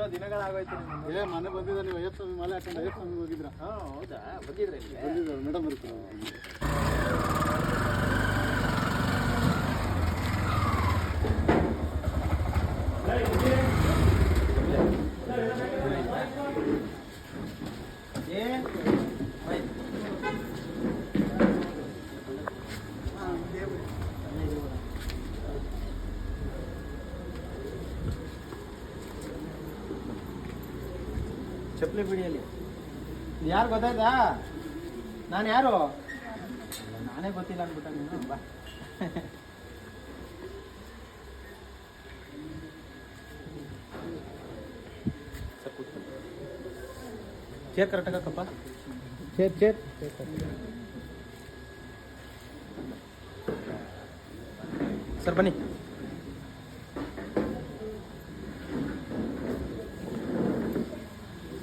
ಎಷ್ಟೋ ದಿನಗಳಾಗೋಯ್ತು. ಏ ಮನೆ ಬಂದಿದ್ದ ನೀವು ಅಯ್ಯಪ್ಪ ಸ್ವಾಮಿ ಮಾಲೆ ಹಾಕೊಂಡು ಅಯ್ಯಪ್ಪ ಸ್ವಾಮಿ ಹೋಗಿದ್ರ ಹೌದಾ? ಬಂದಿದ್ರೆ ಇಲ್ಲಿ? ಬಂದಿದ್ದಾರೆ ಮೇಡಮ್ ಇರ್ತಾರೆ ಏ ಬೈ. ಚಪ್ಪಲಿ ಬಿಡಿಯಲ್ಲಿ ಯಾರು ಗೊತ್ತಾಯ್ತಾ? ನಾನು ಯಾರು? ನಾನೇ ಗೊತ್ತಿಲ್ಲ ಅಂದ್ಬಿಟ್ಟ ನೀನು ಬಾ. Chair correct ಹಾಕಪ್ಪ. Chair chair. Sir ಬನ್ನಿ.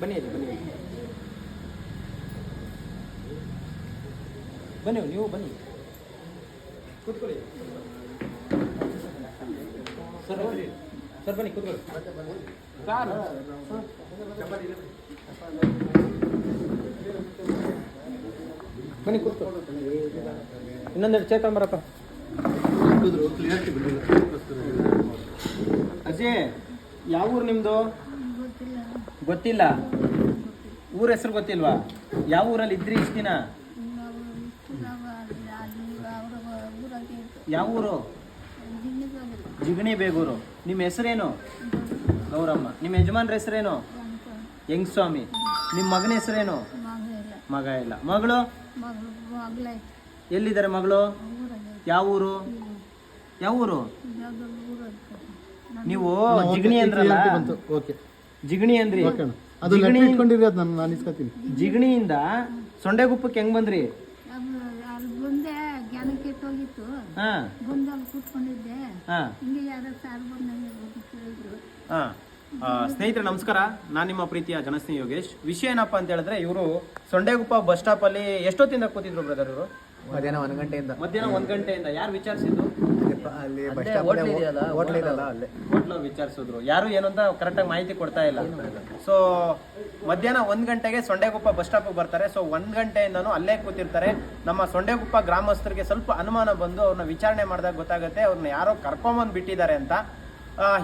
ಬನ್ನಿ ಇಲ್ಲಿ ಬನ್ನಿ ಬನ್ನಿ ನೀವು ಬನ್ನಿ. ಕೂತ್ಕೊಳ್ಳಿ. ಸರ್ ಬನ್ನಿ. ಸರ್ ಬನ್ನಿ ಕೂತ್ಕೊಳ್ಳಿ. ಸರ್ ಬನ್ನಿ ಕೂತ್ಕೊಳ್ಳಿ ಇನ್ನೊಂದೆರಡು ಚೇತನ್ ಬರಪ್ಪ ಅಜ್ಜಿ ಅಜಯ್ ಯಾವ ಊರು ನಿಮ್ಮದು ಗೊತ್ತಿಲ್ಲ. ಊರ ಹೆಸರು ಗೊತ್ತಿಲ್ವಾ? ಯಾವ ಊರಲ್ಲಿ ಇದ್ರಿ ಇಷ್ಟು ದಿನ? ಯಾವ ಊರು? ಜಿಗಣಿ ಬೇಗೂರು ನಿಮ್ಮ ಹೆಸರೇನು? ಗೌರಮ್ಮ. ನಿಮ್ಮ ಯಜಮಾನ್ರ ಹೆಸರೇನು? ಹೆಂಗ್ ಸ್ವಾಮಿ ನಿಮ್ಮ ಮಗನ ಹೆಸರೇನು? ಮಗ ಇಲ್ಲ. ಮಗ ಇಲ್ಲ ಮಗಳು? ಎಲ್ಲಿದ್ದಾರೆ ಮಗಳು? ಯಾವ ಊರು? ಯಾವ ಊರು? ನೀವು ಜಿಗಣಿ ಅಂದ್ರಲ್ಲ? ಓಕೆ. ಜಿಗಣಿ ಅಂದ್ರಿ. ಅದು ಇಟ್ಕೊಂಡಿರಿ ಅದು ನಾನು ನಾನು ಇಸ್ಕೊತೀನಿ ಜಿಗಣಿಯಿಂದ ಸೊಂಡೆಗುಪ್ಪಕ್ಕೆ ಹೆಂಗ್ ಬಂದ್ರಿ? ಅಲ್ಲಿ ಬಂದೆ ಜ್ಞಾನ ಕೆಟ್ಟೋಗಿತ್ತು ಹಾ. ಬಂದು ಅಲ್ಲಿ ಕೂತ್ಕೊಂಡಿದ್ದೆ. ಹಾ. ಹಿಂಗೆ ಯಾರೋ ಸಾರು ಬಂದಂಗೆ ಹೋಗಿ ಕೇಳಿದ್ರು. ಹಾ. ಸ್ನೇಹಿತರೆ ನಮಸ್ಕಾರ. ನಾನು ನಿಮ್ಮ ಪ್ರೀತಿಯ ಜನಸ್ನೇಹಿ ಯೋಗೇಶ್. ವಿಷಯ ಏನಪ್ಪ ಅಂತ ಹೇಳಿದ್ರೆ ಇವರು ಸೊಂಡೆಗುಪ್ಪ ಬಸ್ ಸ್ಟಾಪ್ ಅಲ್ಲಿ ಎಷ್ಟೊತ್ತಿಂದ ಕೂತಿದ್ರು ಬ್ರದರ್ ಇವರು? ಮಧ್ಯಾಹ್ನ ಒಂದು ಗಂಟೆಯಿಂದ. ಮಧ್ಯಾಹ್ನ ಒಂದ್ ಗಂಟೆಯಿಂದ. ಯಾರು ವಿಚಾರಿಸಿದ್ದು? ಅಲ್ಲಿ ಬಸ್ ಸ್ಟಾಪ್ ಹೋಟ್ಲ್ ಇದೆಯಲ್ಲ ಅಲ್ಲೇ. ಹೋಟ್ಲು ವಿಚಾರಿಸಿದ್ರು. ಯಾರು ಏನಂತ ಅಂತ ಕರೆಕ್ಟಾಗಿ ಮಾಹಿತಿ ಕೊಡ್ತಾ ಇಲ್ಲ. ಸೊ ಮಧ್ಯಾಹ್ನ ಒಂದ್ ಗಂಟೆಗೆ ಸೊಂಡೆಗುಪ್ಪ ಬಸ್ ಸ್ಟಾಪ್ ಬರ್ತಾರೆ. ಸೊ ಒಂದ್ ಗಂಟೆಯಿಂದನೂ ಅಲ್ಲೇ ಕೂತಿರ್ತಾರೆ. ನಮ್ಮ ಸೊಂಡೆಗುಪ್ಪ ಗ್ರಾಮಸ್ಥರಿಗೆ ಸ್ವಲ್ಪ ಅನುಮಾನ ಬಂದು ಅವ್ರನ್ನ ವಿಚಾರಣೆ ಮಾಡಿದಾಗ ಗೊತ್ತಾಗುತ್ತೆ. ಅವ್ರನ್ನ ಯಾರೋ ಕರ್ಕೊಂಬಂದು ಬಿಟ್ಟಿದ್ದಾರೆ ಅಂತ.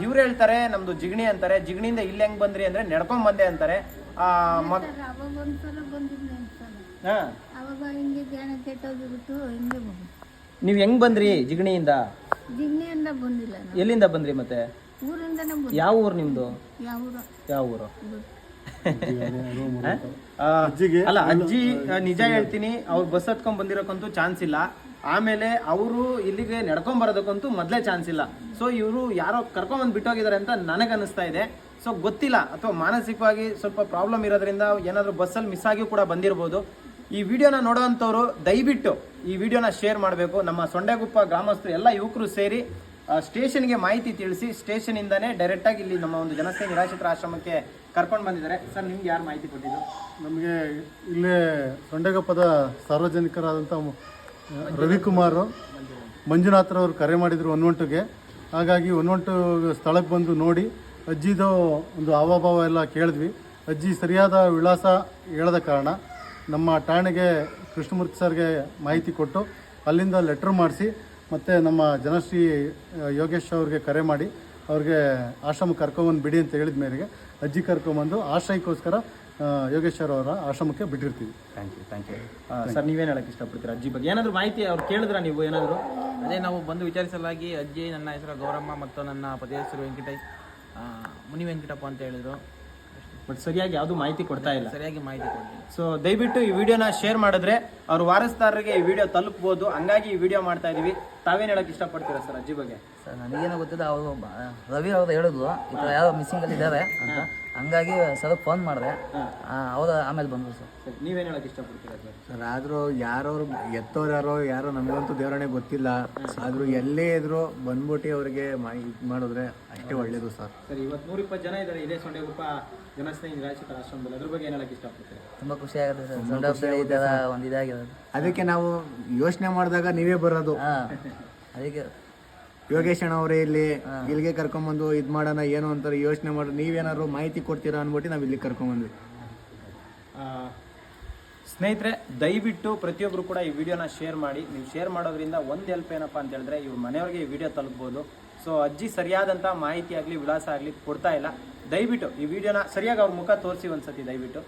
ಇವ್ರು ಹೇಳ್ತಾರೆ ನಮ್ದು ಜಿಗಣಿ ಅಂತಾರೆ. ಜಿಗಣಿಯಿಂದ ಇಲ್ಲಿ ಹೆಂಗ್ ಬಂದ್ರಿ ಅಂದ್ರೆ ನಡ್ಕೊಂಡ್ ಬಂದೆ ಅಂತಾರೆ. ನೀವ್ ಹೆಂಗ್ ಬಂದ್ರಿ ಜಿಗಣಿಯಿಂದ? ಬಂದಿಲ್ಲ ಎಲ್ಲಿಂದ ಬಂದ್ರಿ ಮತ್ತೆ? ಊರಿಂದನೇ ಬಂದು. ಯಾವ ಊರು ನಿಮ್ದು? ಯಾವ ಊರು? ಆ, ಅಲ್ಲ ಅಜ್ಜಿ ಆ, ನಿಜ ಹೇಳ್ತೀನಿ ಅವ್ರು ಬಸ್ ಹತ್ಕೊಂಡ್ ಬಂದಿರೋಕ್ಕಂತೂ ಚಾನ್ಸ್ ಇಲ್ಲ. ಆಮೇಲೆ ಅವರು ಇಲ್ಲಿಗೆ ನಡ್ಕೊಂಡ್ ಬರೋದಕ್ಕಂತೂ ಮೊದಲೇ ಚಾನ್ಸ್ ಇಲ್ಲ. ಸೊ ಇವರು ಯಾರೋ ಕರ್ಕೊಂಡ್ ಬಂದು ಬಿಟ್ಟೋಗಿದ್ದಾರೆ ಅಂತ ನನಗೆ ಅನಿಸ್ತಾ ಇದೆ. ಸೊ ಗೊತ್ತಿಲ್ಲ ಅಥವಾ ಮಾನಸಿಕವಾಗಿ ಸ್ವಲ್ಪ ಪ್ರಾಬ್ಲಮ್ ಇರೋದ್ರಿಂದ ಏನಾದರೂ ಬಸ್ಸಲ್ಲಿ ಮಿಸ್ ಆಗಿ ಕೂಡ ಬಂದಿರ್ಬೋದು. ಈ ವಿಡಿಯೋನ ನೋಡೋವಂಥವ್ರು ದಯವಿಟ್ಟು ಈ ವಿಡಿಯೋನ ಶೇರ್ ಮಾಡಬೇಕು. ನಮ್ಮ ಸೊಂಡೆಗುಪ್ಪ ಗ್ರಾಮಸ್ಥರು ಎಲ್ಲ ಯುವಕರು ಸೇರಿ ಸ್ಟೇಷನ್ಗೆ ಮಾಹಿತಿ ತಿಳಿಸಿ ಸ್ಟೇಷನಿಂದನೇ ಡೈರೆಕ್ಟಾಗಿ ಇಲ್ಲಿ ನಮ್ಮ ಒಂದು ಜನಸೇ ನಿರಾಶ್ರಿತರ ಆಶ್ರಮಕ್ಕೆ ಕರ್ಕೊಂಡು ಬಂದಿದ್ದಾರೆ. ಸರ್, ನಿಮ್ಗೆ ಯಾರು ಮಾಹಿತಿ ಕೊಟ್ಟಿದ್ದು? ನಮಗೆ ಇಲ್ಲೇ ಸೊಂಡೆಗುಪ್ಪದ ಸಾರ್ವಜನಿಕರಾದಂಥ ರವಿಕುಮಾರ್ ಮಂಜುನಾಥ್ರವರು ಕರೆ ಮಾಡಿದರು ಒನ್ವಂಟುಗೆ ಹಾಗಾಗಿ ಒನ್ವಂಟು ಸ್ಥಳಕ್ಕೆ ಬಂದು ನೋಡಿ ಅಜ್ಜಿದು ಒಂದು ಹಾವಭಾವ ಎಲ್ಲ ಕೇಳಿದ್ವಿ. ಅಜ್ಜಿ ಸರಿಯಾದ ವಿಳಾಸ ಹೇಳದ ಕಾರಣ ನಮ್ಮ ಠಾಣೆಗೆ ಕೃಷ್ಣಮೂರ್ತಿ ಸರ್ಗೆ ಮಾಹಿತಿ ಕೊಟ್ಟು ಅಲ್ಲಿಂದ ಲೆಟ್ರ್ ಮಾಡಿಸಿ ಮತ್ತು ನಮ್ಮ ಜನಶ್ರೀ ಯೋಗೇಶ್ ಅವ್ರಿಗೆ ಕರೆ ಮಾಡಿ ಅವ್ರಿಗೆ ಆಶ್ರಮಕ್ಕೆ ಕರ್ಕೊಂಬಂದು ಬಿಡಿ ಅಂತ ಹೇಳಿದ ಮೇರೆಗೆ ಅಜ್ಜಿ ಕರ್ಕೊಂಬಂದು ಆಶ್ರಯಕ್ಕೋಸ್ಕರ ಯೋಗೇಶ್ ಯೋಗೇಶ್ವರ ಅವರ ಆಶ್ರಮಕ್ಕೆ ಬಿಟ್ಟಿರ್ತೀವಿ. Thank you thank you sir ನೀವೇನು ಹೇಳಕ್ಕೆ ಇಷ್ಟಪಡ್ತೀರಾ ಅಜ್ಜಿ ಬಗ್ಗೆ? ಏನಾದರೂ ಮಾಹಿತಿ ಅವ್ರು ಕೇಳಿದ್ರಾ ನೀವು ಏನಾದರೂ? ಅದೇ ನಾವು ಬಂದು ವಿಚಾರಿಸಲಾಗಿ ಅಜ್ಜಿ ನನ್ನ ಹೆಸರು ಗೌರಮ್ಮ ಮತ್ತು ನನ್ನ ಪದೇ ಹೆಸರು ವೆಂಕಟೇಶ್ ಮುನಿ ವೆಂಕಟಪ್ಪ ಅಂತ ಹೇಳಿದರು. ಬಟ್ ಸರಿಯಾಗಿ ಯಾವುದು ಮಾಹಿತಿ ಕೊಡ್ತಾ ಇಲ್ಲ. ಸರಿಯಾಗಿ ಮಾಹಿತಿ ಕೊಡ್ತೀನಿ ಸೊ ದಯವಿಟ್ಟು ಈ ವಿಡಿಯೋನ ಶೇರ್ ಮಾಡಿದ್ರೆ ಅವ್ರ ವಾರಸ್ದಾರರಿಗೆ ಈ ವಿಡಿಯೋ ತಲುಪ್ಬೋದು. ಹಂಗಾಗಿ ಈ ವಿಡಿಯೋ ಮಾಡ್ತಾ ಇದೀವಿ. ತಾವೇನು ಹೇಳಕ್ ಇಷ್ಟಪಡ್ತೀರಾ ಸರ್ ಅಜ್ಜಿ ಬಗ್ಗೆ? ಸರ್ ನನಗೇನೋ ಗೊತ್ತಿಲ್ಲ ಅವರು ರವಿ ಅವ್ರು ಹೇಳಿದ್ರು ಈ ಥರ ಯಾರೋ ಮಿಸ್ಸಿಂಗ್ ಅಲ್ಲಿ ಇದ್ದಾರೆ ಅಂತ. ಹಂಗಾಗಿ ಸರ್ ಫೋನ್ ಮಾಡಿದೆ. ಅವರು ಆಮೇಲೆ ಬಂದರು ಸರ್. ನೀವೇನು ಹೇಳಕ್ ಇಷ್ಟಪಡ್ತೀರಾ ಸರ್? ಸರ್ ಆದರೂ ಯಾರೋ ಎತ್ತೋರು ಯಾರೋ ಯಾರೋ ನಮಗಂತೂ ದೇವರಣೆ ಗೊತ್ತಿಲ್ಲ. ಆದರೂ ಎಲ್ಲೇ ಇದ್ರು ಬಂದ್ಬಿಟ್ಟು ಅವರಿಗೆ ಇದು ಮಾಡಿದ್ರೆ ಅಷ್ಟೇ ಒಳ್ಳೇದು ಸರ್. ಸರ್ ಇವತ್ತು ನೂರಿಪ್ಪತ್ತು ಜನ ಇದ್ದಾರೆ ಇದೇ ಸೊಂಡೆಗುಪ್ಪ ಜನಸ್ನೇಹಿ ನಿರಾಶ್ರಿತರ ಆಶ್ರಮದಲ್ಲಿ. ಅದ್ರ ಬಗ್ಗೆ ಏನು ಹೇಳಕ್ ಇಷ್ಟಪಡ್ತೀರಾ? ತುಂಬ ಖುಷಿ ಆಗುತ್ತೆ ಸರ್. ಸೊಂಡ ಈ ಥರ ಒಂದು ಇದಾಗಿರೋದು. ಅದಕ್ಕೆ ನಾವು ಯೋಚನೆ ಮಾಡಿದಾಗ ನೀವೇ ಬರೋದು. ಹಾಂ ಅದಕ್ಕೆ. ಯೋಗೇಶ್ ಅಣ್ಣ ಅವರೇ ಇಲ್ಲಿ ಇಲ್ಲಿಗೆ ಕರ್ಕೊಂಬಂದು ಇದು ಮಾಡೋಣ ಏನು ಅಂತಾರೆ ಯೋಚನೆ ಮಾಡಿ ನೀವೇನಾದ್ರು ಮಾಹಿತಿ ಕೊಡ್ತೀರಾ ಅಂದ್ಬಿಟ್ಟು ನಾವು ಇಲ್ಲಿ ಕರ್ಕೊಂಬಂದ್ವಿ. ಆ, ಸ್ನೇಹಿತರೆ ದಯವಿಟ್ಟು ಪ್ರತಿಯೊಬ್ಬರು ಕೂಡ ಈ ವಿಡಿಯೋನ ಶೇರ್ ಮಾಡಿ. ನೀವು ಶೇರ್ ಮಾಡೋದ್ರಿಂದ ಒಂದು ಹೆಲ್ಪ್ ಏನಪ್ಪ ಅಂತ ಹೇಳಿದ್ರೆ ಇವ್ರ ಮನೆಯವ್ರಿಗೆ ಈ ವಿಡಿಯೋ ತಲುಪ್ಬೋದು. ಸೊ ಅಜ್ಜಿ ಸರಿಯಾದಂಥ ಮಾಹಿತಿ ಆಗಲಿ ವಿಳಾಸ ಆಗಲಿ ಕೊಡ್ತಾ ಇಲ್ಲ. ದಯವಿಟ್ಟು ಈ ವಿಡಿಯೋನ ಸರಿಯಾಗಿ ಅವ್ರ ಮುಖ ತೋರಿಸಿ ಒಂದ್ಸತಿ ದಯವಿಟ್ಟು.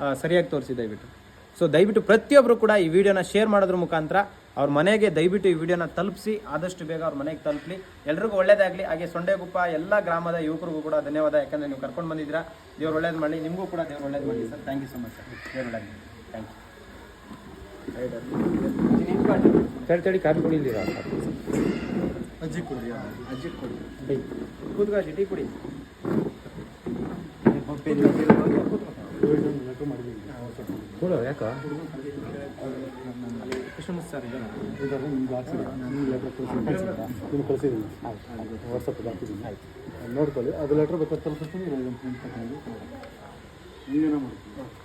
ಆ, ಸರಿಯಾಗಿ ತೋರಿಸಿ ದಯವಿಟ್ಟು. ಸೊ ದಯವಿಟ್ಟು ಪ್ರತಿಯೊಬ್ಬರು ಕೂಡ ಈ ವಿಡಿಯೋನ ಶೇರ್ ಮಾಡೋದ್ರ ಮುಖಾಂತರ ಅವ್ರ ಮನೆಗೆ ದಯವಿಟ್ಟು ಈ ವಿಡಿಯೋನ ತಲುಪಿಸಿ ಆದಷ್ಟು ಬೇಗ ಅವ್ರ ಮನೆಗೆ ತಲುಪಲಿ. ಎಲ್ರಿಗೂ ಒಳ್ಳೇದಾಗಲಿ. ಹಾಗೆ ಸೊಂಡೆಗುಪ್ಪ ಎಲ್ಲ ಗ್ರಾಮದ ಯುವಕರಿಗೂ ಕೂಡ ಧನ್ಯವಾದ. ಯಾಕಂದರೆ ನೀವು ಕರ್ಕೊಂಡು ಬಂದಿದ್ದೀರಾ. ದೇವ್ರು ಒಳ್ಳೇದು ಮಾಡಲಿ. ನಿಮಗೂ ಕೂಡ ದೇವ್ರು ಒಳ್ಳೇದು ಮಾಡಲಿ sir. Thank you so much sir ದೇವ್ರು ಥ್ಯಾಂಕ್ ಯು ತಡಿ ಕಾಫಿ ಕುಡಿಯಿಲ್ಲ ಅಜ್ಜಿ ಕುಡಿ ಅಜ್ಜಿ ಕುಡಿ. ಕೂತ್ಕೋ ಅಜ್ಜಿ, ಟೀ ಕುಡಿ. ಕೊಡು ಯಾಕ ಕೃಷ್ಣ ಸರ್ ಇದ್ದಾರೆ ಇದೆಲ್ಲ ನಿಮ್ಗೆ ಹಾಕ್ಸಿದ್ದೀನಿ ನಿಮ್ಗೆ ಲೆಟ್ರ್ ನೋಡ್ಕೊಳ್ಳಿ ಅದು ಲೆಟ್ರ್ ಬೇಕಾದ್ರೆ ತಲುಪಿಸ್ತೀನಿ ನೀವೇನೋ ಮಾಡಿ